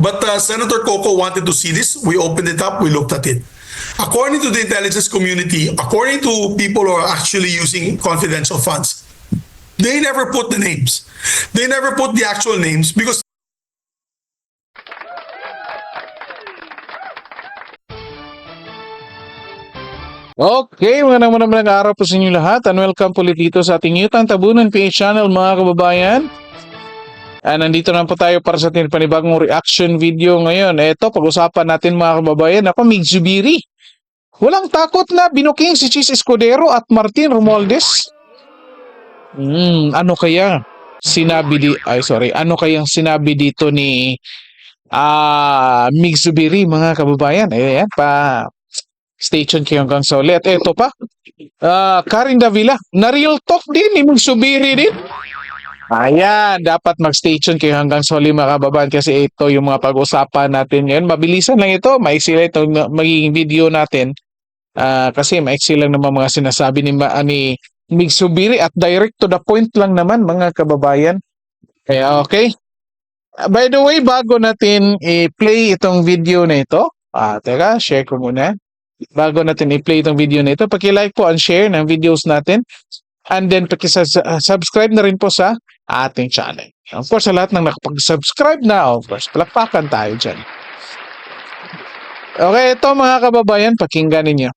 But uh, Senator Coco wanted to see this. We opened it up. We looked at it. According to the intelligence community, according to people who are actually using confidential funds, they never put the names. They never put the actual names because Okay, mga naman naman araw po sa inyo lahat and welcome po ulit dito sa ating Yutang Tabunan PH channel mga kababayan. Ah, nandito na po tayo para sa ating panibagong reaction video ngayon. Ito, pag-usapan natin mga kababayan. Ako, Migsubiri. Walang takot na binuking si Chis Escudero at Martin Romualdez. Hmm, ano kaya sinabi di ay sorry, ano kayang sinabi dito ni ah Migsubiri mga kababayan? Ayan pa Stay tuned kayo hanggang sa uli. At eto pa, ah Karin Davila, na real talk din, imong subiri din. Ayan, dapat mag-stay tuned kayo hanggang sa uli mga kababayan kasi ito yung mga pag-usapan natin ngayon. Mabilisan lang ito, maiksi lang ito magiging video natin. Ah, kasi maiksi lang naman mga sinasabi ni, Ma- ni Mig Subiri at direct to the point lang naman mga kababayan. Kaya okay. By the way, bago natin i-play itong video na ito, ah, teka, share ko muna bago natin i-play itong video na ito, paki-like po and share ng videos natin. And then paki-subscribe na rin po sa ating channel. Of course, sa lahat ng nakapag-subscribe na, of course, palakpakan tayo dyan. Okay, ito mga kababayan, pakinggan ninyo.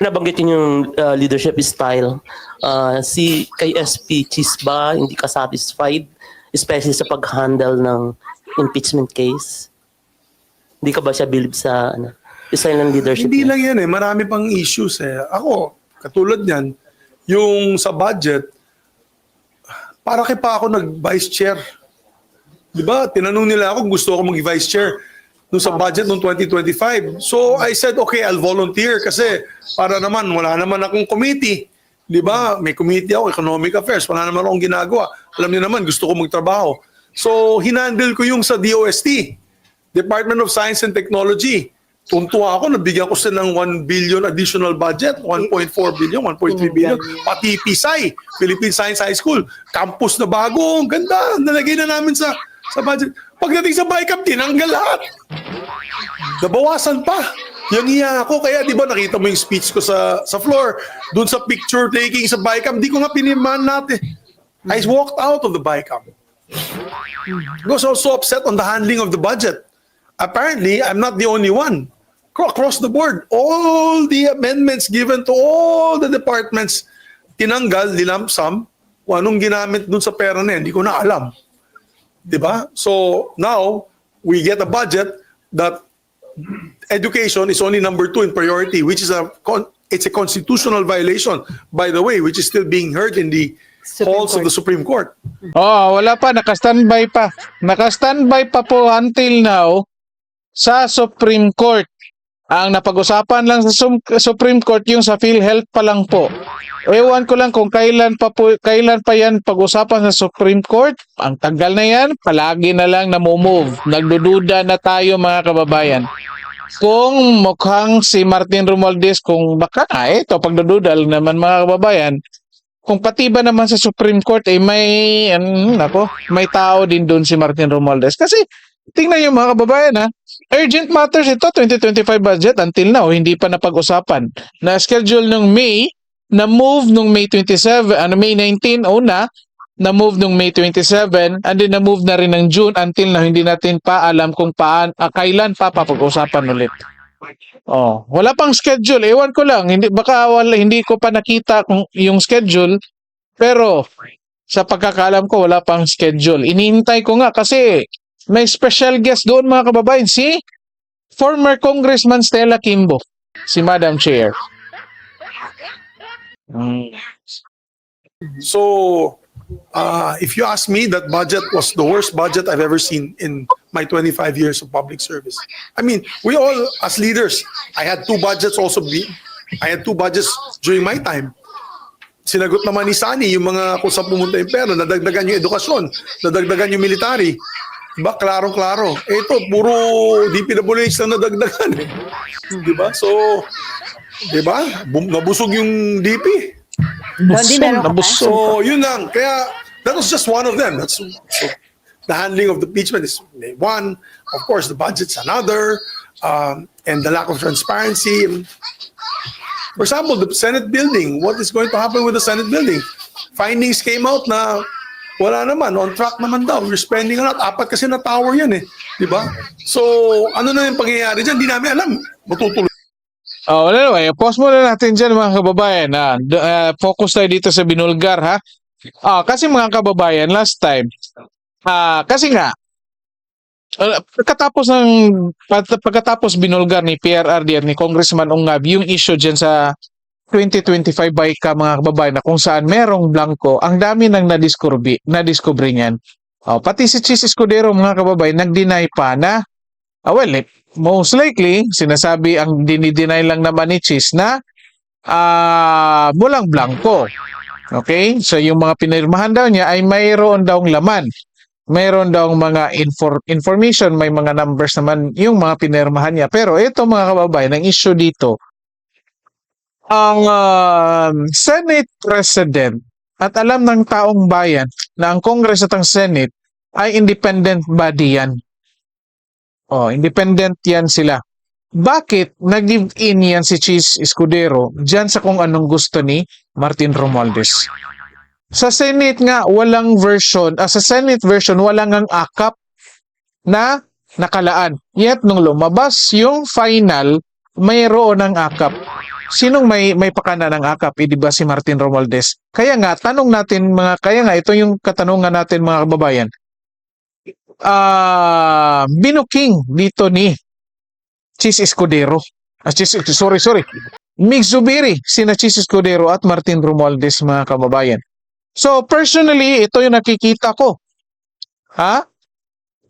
Nabanggit yun yung uh, leadership style. Uh, si kay SP Chisba, hindi ka satisfied, especially sa pag-handle ng impeachment case. Hindi ka ba siya believe sa ano, style ng leadership Hindi niya? lang yan eh, marami pang issues eh. Ako, katulad niyan, yung sa budget, para kay pa ako nag-vice chair. Di ba? Tinanong nila ako gusto ako mag-vice chair nung sa budget noong 2025. So I said, okay, I'll volunteer kasi para naman, wala naman akong committee. Di ba? May committee ako, economic affairs. Wala naman akong ginagawa. Alam niyo naman, gusto ko magtrabaho. So, hinandle ko yung sa DOST, Department of Science and Technology. Tuntua ako, nabigyan ko sila ng 1 billion additional budget, 1.4 billion, 1.3 billion. Pati PSI, Philippine Science High School, campus na bago, ang ganda, nalagay na namin sa sa budget. Pagdating sa BICAM, tinanggal lahat. Nabawasan pa. Yung iya ako, kaya di ba nakita mo yung speech ko sa sa floor, dun sa picture taking sa BICAM, di ko nga pinirmahan natin. I walked out of the BICAM. I was also upset on the handling of the budget. Apparently, I'm not the only one. Cro- Across the board, all the amendments given to all the departments, tinanggal, nilamsam, kung anong ginamit dun sa pera na yan, hindi ko na alam. Di ba? So, now, we get a budget that education is only number two in priority, which is a, con- it's a constitutional violation, by the way, which is still being heard in the halls of the Supreme Court. Oh, wala pa, naka-standby pa. Naka-standby pa po until now sa Supreme Court. Ang napag-usapan lang sa Supreme Court yung sa PhilHealth pa lang po. Ewan ko lang kung kailan pa po, kailan pa yan pag-usapan sa Supreme Court. Ang tagal na yan, palagi na lang namumove. Nagdududa na tayo mga kababayan. Kung mukhang si Martin Romualdez, kung baka nga ito, pagdududal naman mga kababayan, kung pati ba naman sa Supreme Court eh may ano nako, may tao din doon si Martin Romualdez kasi tingnan niyo mga kababayan ha. Urgent matters ito 2025 budget until now hindi pa napag-usapan. Na schedule nung May na move nung May 27 ano May 19 una na move nung May 27 and then na move na rin ng June until na hindi natin pa alam kung paan ah, kailan pa papag-usapan ulit. Oh, wala pang schedule. Ewan ko lang, hindi baka wala, hindi ko pa nakita kung yung schedule. Pero sa pagkakalam ko wala pang schedule. Iniintay ko nga kasi may special guest doon mga kababayan si former Congressman Stella Kimbo, si Madam Chair. Mm. So, uh, if you ask me, that budget was the worst budget I've ever seen in my 25 years of public service. I mean, we all, as leaders, I had two budgets also. Be, I had two budgets during my time. Sinagot naman ni Sani yung mga kung saan pumunta yung pera, nadagdagan yung edukasyon, nadagdagan yung military. Klarong-klaro. Eh, ito, puro DPWH lang nadagdagan. Eh. Diba? So, diba? Bum- nabusog yung DP. Busog, nabusog. So, yun lang. Kaya, that was just one of them. That's, so, the handling of the impeachment is one. Of course, the budget's another. Um, and the lack of transparency. For example, the Senate building. What is going to happen with the Senate building? Findings came out na wala naman, on track naman daw. We're spending a lot. Apat kasi na tower yan eh. Di ba? So, ano na yung pangyayari dyan? Di namin alam. Matutuloy Oh, anyway, pause muna natin dyan mga kababayan. D- uh, focus tayo dito sa binulgar ha. Ah, kasi mga kababayan, last time, ah, kasi nga, uh, pagkatapos ng pag- pagkatapos binulgar ni PRRD at ni Congressman Ungab yung issue dyan sa 2025 BICA mga kababayan na kung saan merong blanco, ang dami nang nadiscover nadiscover niyan. Oh, pati si Chis Escudero mga kababayan nag-deny pa na ah, well, eh, most likely sinasabi ang dinideny lang naman ni Chis na ah bulang blanco. Okay? So yung mga pinirmahan daw niya ay mayroon daw laman. Mayroon daw mga infor- information, may mga numbers naman yung mga pinirmahan niya. Pero ito mga kababayan, ang issue dito, ang um, Senate President at alam ng taong bayan na ang Congress at ang Senate ay independent body yan. Oh, independent yan sila. Bakit nag-give in yan si Cheese Escudero dyan sa kung anong gusto ni Martin Romualdez? Sa Senate nga, walang version, ah, sa Senate version, walang ang akap na nakalaan. Yet, nung lumabas yung final, mayroon ng akap. Sinong may may pakana ng akap? Eh, di ba si Martin Romualdez? Kaya nga, tanong natin mga, kaya nga, ito yung katanungan natin mga kababayan. Ah, binuking dito ni Chis Escudero. Ah, Chis, sorry, sorry. Mig Zubiri, sina Chis Escudero at Martin Romualdez mga kababayan. So, personally, ito yung nakikita ko. Ha?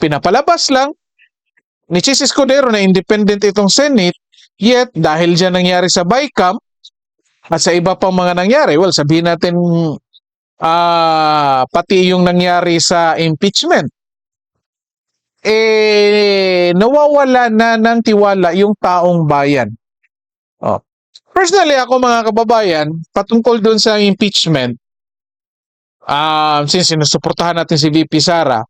Pinapalabas lang ni Chis Escudero na independent itong Senate, yet dahil dyan nangyari sa BICAM at sa iba pang mga nangyari, well, sabihin natin ah pati yung nangyari sa impeachment, eh, nawawala na ng tiwala yung taong bayan. Oh. Personally, ako mga kababayan, patungkol dun sa impeachment, um, since sinusuportahan natin si VP Sara,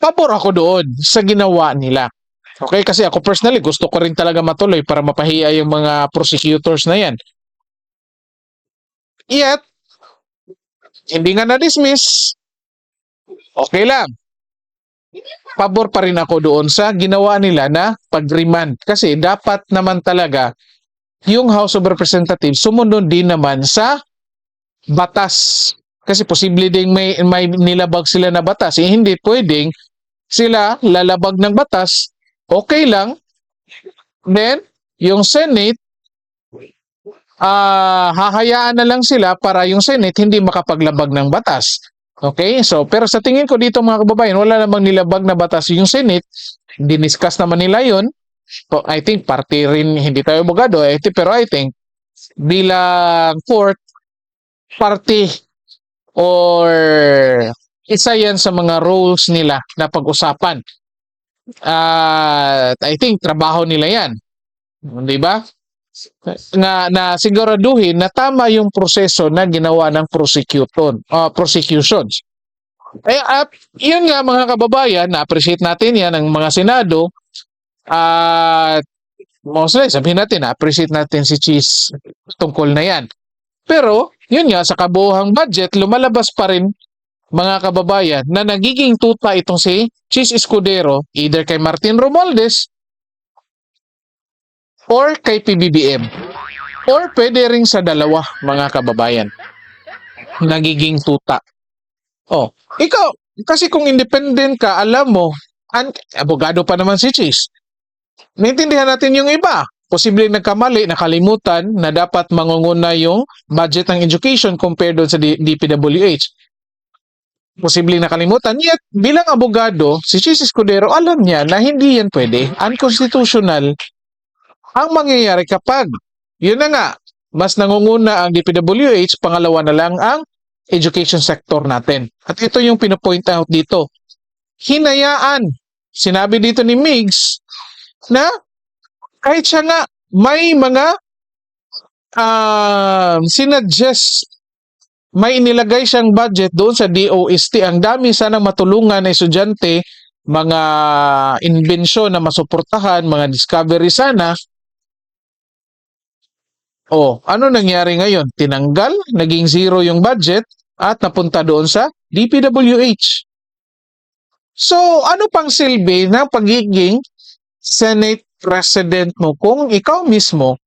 pabor ako doon sa ginawa nila. Okay, kasi ako personally gusto ko rin talaga matuloy para mapahiya yung mga prosecutors na yan. Yet, hindi nga na-dismiss, okay lang. Pabor pa rin ako doon sa ginawa nila na pag-remand. Kasi dapat naman talaga yung House of Representatives sumunod din naman sa batas. Kasi posible ding may, may nilabag sila na batas. Eh, hindi pwedeng sila lalabag ng batas. Okay lang. Then, yung Senate, ah hahayaan na lang sila para yung Senate hindi makapaglabag ng batas. Okay? So, pero sa tingin ko dito mga kababayan, wala namang nilabag na batas yung Senate. Diniscuss naman nila yon. So, I think party rin, hindi tayo abogado, eh, pero I think bilang court, party or isa yan sa mga roles nila na pag-usapan. At I think trabaho nila yan. Di ba? Na, na siguraduhin na tama yung proseso na ginawa ng prosecution, uh, prosecutions. Eh, at yun nga mga kababayan, na-appreciate natin yan ng mga Senado. At mostly, sabihin natin, na-appreciate natin si Cheese tungkol na yan. Pero, yun nga, sa kabuuhang budget, lumalabas pa rin mga kababayan na nagiging tuta itong si Cheese Escudero either kay Martin Romualdez or kay PBBM or pwede rin sa dalawa mga kababayan nagiging tuta. Oh, ikaw, kasi kung independent ka, alam mo, an- abogado pa naman si Cheese. Naintindihan natin yung iba. Posible nagkamali, nakalimutan na dapat mangunguna yung budget ng education compared doon sa DPWH posibleng nakalimutan. Yet, bilang abogado, si Chis Escudero, alam niya na hindi yan pwede. Unconstitutional ang mangyayari kapag, yun na nga, mas nangunguna ang DPWH, pangalawa na lang ang education sector natin. At ito yung pinopoint out dito. Hinayaan, sinabi dito ni Migs, na kahit siya nga may mga um, sinuggest may inilagay siyang budget doon sa DOST. Ang dami sana matulungan na estudyante, mga inbensyon na masuportahan, mga discovery sana. Oh, ano nangyari ngayon? Tinanggal, naging zero yung budget at napunta doon sa DPWH. So, ano pang silbi ng pagiging Senate President mo kung ikaw mismo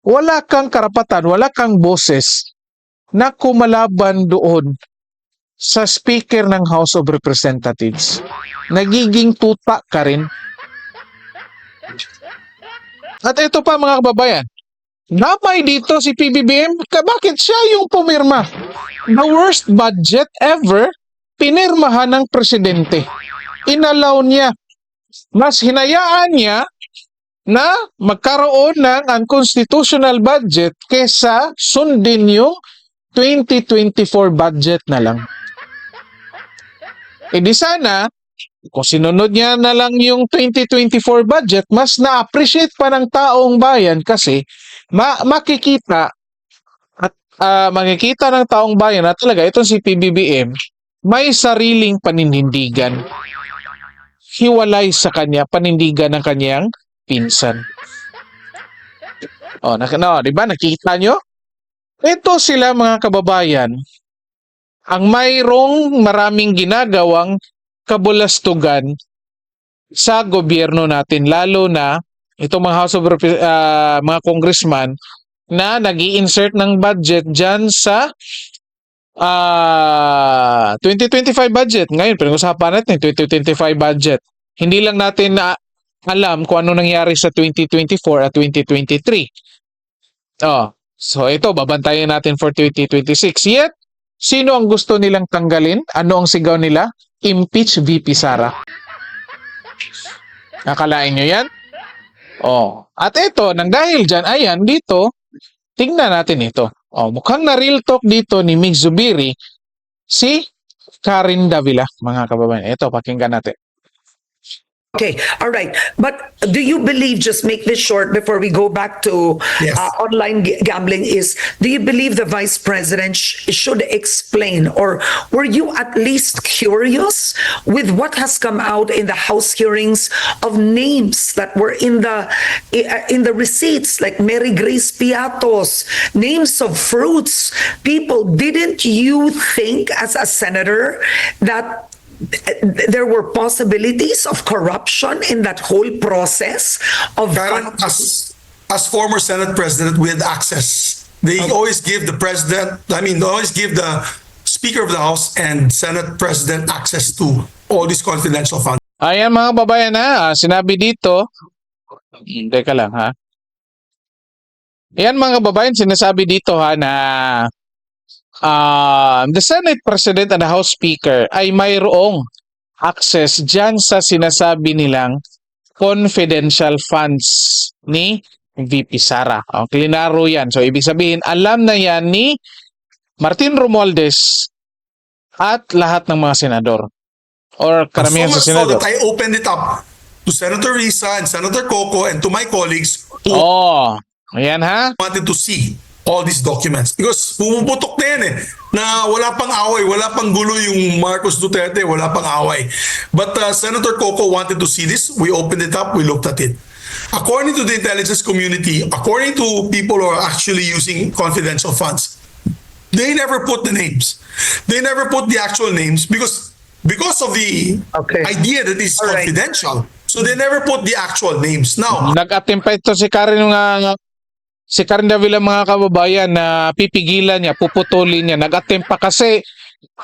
wala kang karapatan, wala kang boses na kumalaban doon sa Speaker ng House of Representatives. Nagiging tuta ka rin. At ito pa mga kababayan, Napay dito si PBBM, bakit siya yung pumirma? The worst budget ever, pinirmahan ng presidente. Inalaw niya. Mas hinayaan niya na magkaroon ng unconstitutional budget kesa sundin yung 2024 budget na lang. E di sana, kung sinunod niya na lang yung 2024 budget, mas na-appreciate pa ng taong bayan kasi ma makikita at ah, makikita ng taong bayan na talaga itong si PBBM may sariling paninindigan. Hiwalay sa kanya panindigan ng kanyang pinsan. Oh, nak no, 'di ba nakita nyo? Ito sila mga kababayan ang mayroong maraming ginagawang kabulastugan sa gobyerno natin lalo na itong mga House of ah, mga congressman na nag insert ng budget dyan sa ah 2025 budget. Ngayon, pinag-usapan natin 2025 budget. Hindi lang natin na alam kung ano nangyari sa 2024 at 2023. Oh, so ito, babantayan natin for 2026. Yet, sino ang gusto nilang tanggalin? Ano ang sigaw nila? Impeach VP Sara. Nakalain nyo yan? Oh. At ito, nang dahil dyan, ayan, dito, tingnan natin ito. Oh, mukhang na real talk dito ni Mig Zubiri si Karin Davila, mga kababayan. Ito, pakinggan natin. Okay, all right. But do you believe, just make this short before we go back to Yes. uh, online g- gambling, is do you believe the vice president sh- should explain, or were you at least curious with what has come out in the House hearings of names that were in the i- uh, in the receipts, like Mary Grace Piatos, names of fruits? People, didn't you think as a senator that there were possibilities of corruption in that whole process of Karen, as, as former Senate President, we had access. They always give the President, I mean, they always give the Speaker of the House and Senate President access to all these confidential funds. Ayan mga babayan ha, ah, sinabi dito, teka lang ha. Ayan mga babayan, sinasabi dito ha na ah, the Senate President and the House Speaker ay mayroong access dyan sa sinasabi nilang confidential funds ni VP Sara. O, klinaro yan. So, ibig sabihin, alam na yan ni Martin Romualdez at lahat ng mga senador. Or karamihan sa senador. I opened it up to Senator Risa and Senator Coco and to my colleagues who Oh, ayan ha. wanted to see all these documents. Because pumuputok na yan eh, na wala pang away, wala pang gulo yung Marcos Duterte, wala pang away. But uh, Senator Coco wanted to see this. We opened it up, we looked at it. According to the intelligence community, according to people who are actually using confidential funds, they never put the names. They never put the actual names because because of the Okay. idea that it's All right. confidential. So they never put the actual names. Now, Nag-attempt pa ito si Karen nga si Karen Davila mga kababayan na pipigilan niya, puputulin niya. Nag-attempt pa kasi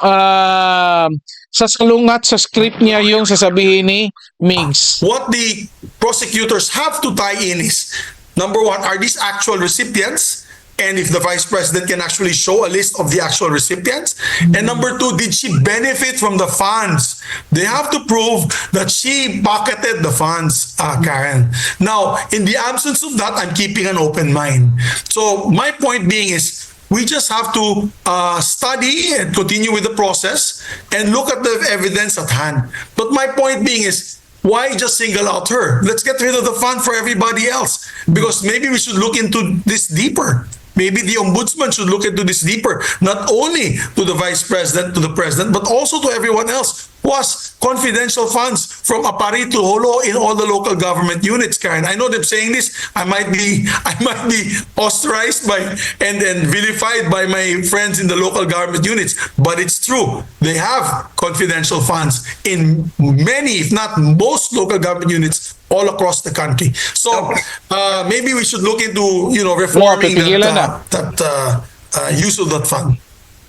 ah, sa salungat sa script niya yung sasabihin ni Migs. what the prosecutors have to tie in is number one, are these actual recipients? And if the vice president can actually show a list of the actual recipients. And number two, did she benefit from the funds? They have to prove that she pocketed the funds, uh, Karen. Now, in the absence of that, I'm keeping an open mind. So my point being is, we just have to uh, study and continue with the process and look at the evidence at hand. But my point being is, why just single out her? Let's get rid of the fund for everybody else because maybe we should look into this deeper. Maybe the ombudsman should look into this deeper, not only to the vice president, to the president, but also to everyone else who has confidential funds from Apari to Holo in all the local government units, Karen. I know them saying this. I might be I might be ostracized by and, and vilified by my friends in the local government units, but it's true. They have confidential funds in many, if not most local government units all across the country. So uh, maybe we should look into you know reforming that, pipigilan uh, na. that uh, uh, use of that fund.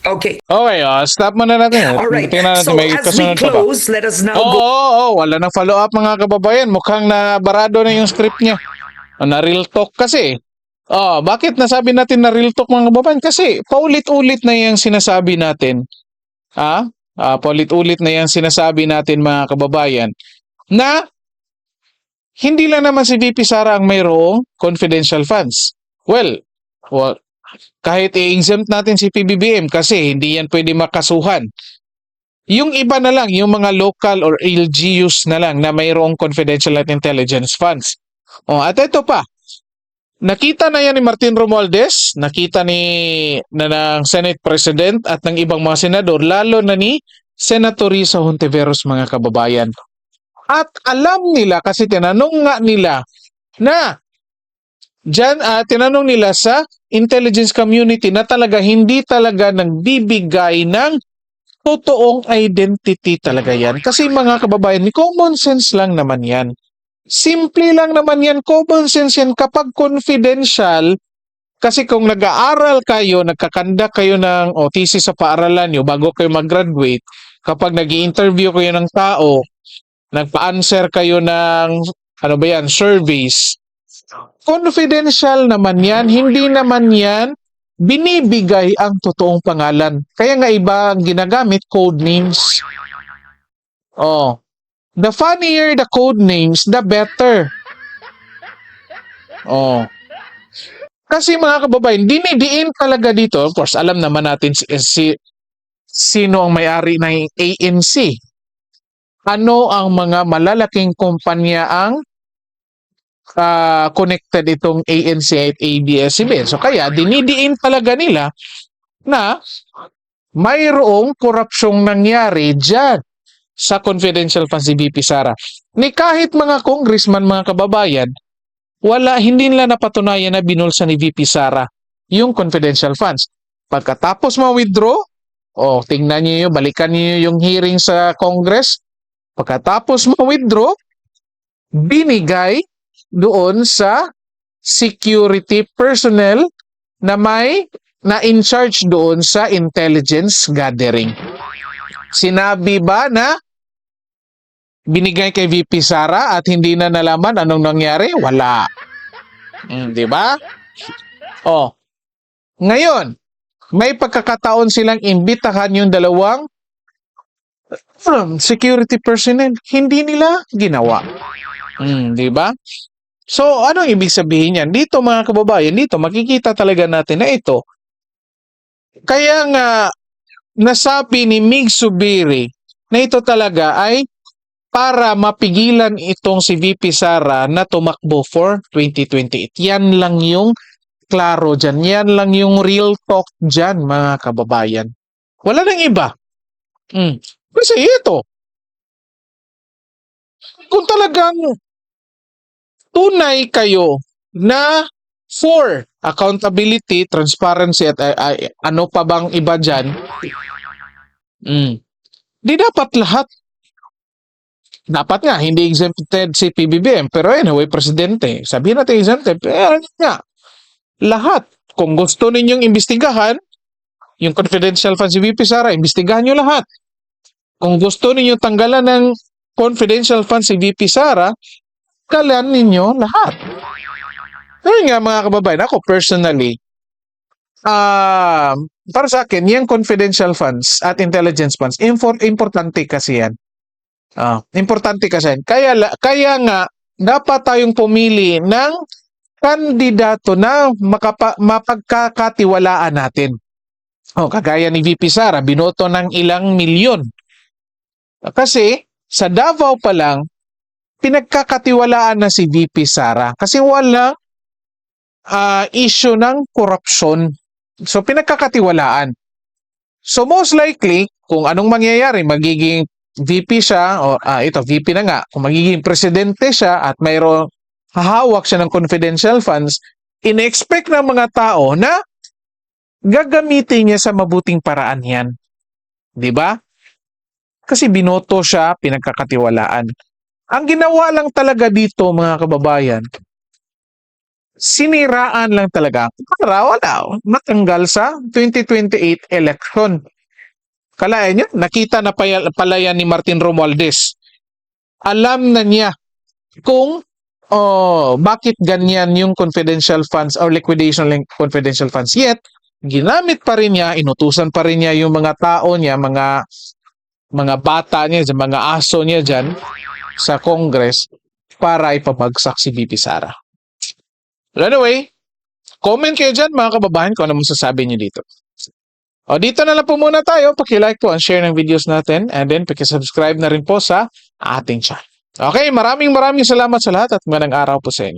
Okay. Okay, ah, stop muna natin. All right. Tingnan natin So may as we close, let us now Oo, go oo, oo. wala nang follow-up mga kababayan. Mukhang na barado na yung script niya. O, na real talk kasi. Oh, bakit nasabi natin na real talk mga kababayan? Kasi paulit-ulit na yung sinasabi natin. Ha? Ah, paulit-ulit na yung sinasabi natin mga kababayan na hindi lang naman si VP Sara ang mayroong confidential funds. Well, well kahit i-exempt natin si PBBM kasi hindi yan pwede makasuhan. Yung iba na lang, yung mga local or LGUs na lang na mayroong confidential at intelligence funds. Oh, at ito pa. Nakita na yan ni Martin Romualdez, nakita ni na ng Senate President at ng ibang mga senador, lalo na ni Senator Risa Hontiveros mga kababayan. At alam nila kasi tinanong nga nila na Diyan, ah, tinanong nila sa intelligence community na talaga hindi talaga nagbibigay ng totoong identity talaga yan. Kasi mga kababayan, common sense lang naman yan. Simple lang naman yan, common sense yan kapag confidential, kasi kung nag-aaral kayo, nagkakanda kayo ng o thesis sa paaralan nyo bago kayo mag-graduate, kapag nag interview kayo ng tao, nagpa-answer kayo ng ano ba yan, surveys, confidential naman yan, hindi naman yan binibigay ang totoong pangalan. Kaya nga iba ang ginagamit, code names. Oh. The funnier the code names, the better. Oh. Kasi mga kababayan, dinidiin talaga dito, of course, alam naman natin si, si sino ang may-ari ng ANC. Ano ang mga malalaking kumpanya ang ah, connected itong ANC at ABS-CBN. So kaya dinidiin talaga nila na mayroong korupsyong nangyari dyan sa confidential funds ni BP Sara. Ni kahit mga congressman, mga kababayan, wala, hindi nila napatunayan na binulsa ni VP Sara yung confidential funds. Pagkatapos ma-withdraw, o tingnan niyo yun, balikan niyo yung hearing sa Congress, pagkatapos ma-withdraw, binigay doon sa security personnel na may na in charge doon sa intelligence gathering. Sinabi ba na binigay kay VP Sara at hindi na nalaman anong nangyari? Wala. Mm, 'Di ba? Oh. Ngayon, may pagkakataon silang imbitahan yung dalawang um, security personnel. Hindi nila ginawa. Mm, 'di ba? So, anong ibig sabihin niyan? Dito mga kababayan, dito makikita talaga natin na ito. Kaya nga nasabi ni Mig Subiri na ito talaga ay para mapigilan itong si VP Sara na tumakbo for 2028. Yan lang yung klaro dyan. Yan lang yung real talk dyan, mga kababayan. Wala nang iba. Hmm. Kasi ito, kung talagang tunay kayo na for accountability, transparency at ay- ay- ano pa bang iba dyan, mm, di dapat lahat dapat nga, hindi exempted si PBBM. Pero anyway, presidente. Sabihin natin exempted. Pero nga, lahat. Kung gusto ninyong imbestigahan, yung confidential funds si VP Sara, imbestigahan nyo lahat. Kung gusto ninyo tanggalan ng confidential funds si VP Sara, kalan ninyo lahat. Pero nga mga kababayan, ako personally, ah para sa akin, yung confidential funds at intelligence funds, importante kasi yan. Ah, importante kasi. yan. Kaya kaya nga dapat tayong pumili ng kandidato na makapa, mapagkakatiwalaan natin. Oh, kagaya ni VP Sara, binoto ng ilang milyon. Kasi sa Davao pa lang pinagkakatiwalaan na si VP Sara kasi wala ah, issue ng korupsyon. So pinagkakatiwalaan. So most likely, kung anong mangyayari, magiging VP siya, o ah, ito, VP na nga, kung magiging presidente siya at mayroong hahawak siya ng confidential funds, in-expect ng mga tao na gagamitin niya sa mabuting paraan yan. Di ba? Kasi binoto siya, pinagkakatiwalaan. Ang ginawa lang talaga dito, mga kababayan, siniraan lang talaga para wala, matanggal sa 2028 election. Kalayan niya, nakita na pala yan ni Martin Romualdez. Alam na niya kung oh, bakit ganyan yung confidential funds or liquidation link confidential funds. Yet, ginamit pa rin niya, inutusan pa rin niya yung mga tao niya, mga mga bata niya, dyan, mga aso niya dyan sa Congress para ipabagsak si BP Sara. Well, anyway, comment kayo dyan mga kababayan kung ano masasabi niyo dito. O dito na lang po muna tayo. Paki-like po and share ng videos natin and then paki-subscribe na rin po sa ating channel. Okay, maraming maraming salamat sa lahat at magandang araw po sa inyo.